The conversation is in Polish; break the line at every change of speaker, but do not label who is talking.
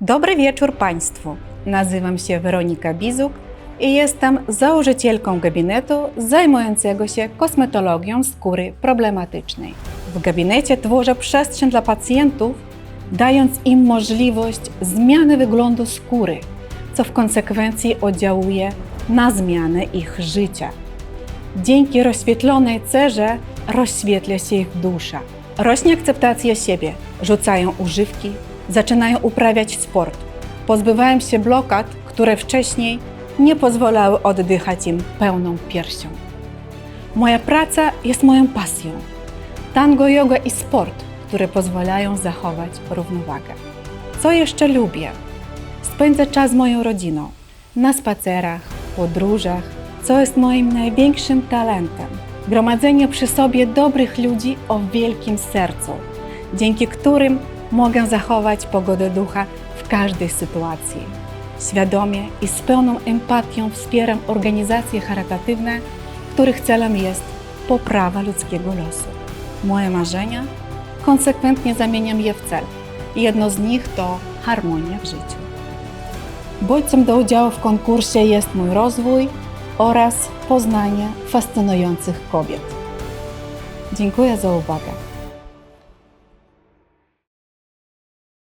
Dobry wieczór Państwu. Nazywam się Weronika Bizuk i jestem założycielką gabinetu zajmującego się kosmetologią skóry problematycznej. W gabinecie tworzę przestrzeń dla pacjentów, dając im możliwość zmiany wyglądu skóry, co w konsekwencji oddziałuje na zmianę ich życia. Dzięki rozświetlonej cerze rozświetla się ich dusza. Rośnie akceptacja siebie, rzucają używki, zaczynają uprawiać sport, pozbywają się blokad, które wcześniej nie pozwalały oddychać im pełną piersią. Moja praca jest moją pasją. Tango, yoga i sport, które pozwalają zachować równowagę. Co jeszcze lubię? Spędzę czas z moją rodziną, na spacerach, podróżach, co jest moim największym talentem. Gromadzenie przy sobie dobrych ludzi o wielkim sercu, dzięki którym mogę zachować pogodę ducha w każdej sytuacji. Świadomie i z pełną empatią wspieram organizacje charytatywne, których celem jest poprawa ludzkiego losu. Moje marzenia konsekwentnie zamieniam je w cel. Jedno z nich to harmonia w życiu. Bodźcem do udziału w konkursie jest mój rozwój oraz poznanie fascynujących kobiet. Dziękuję za uwagę.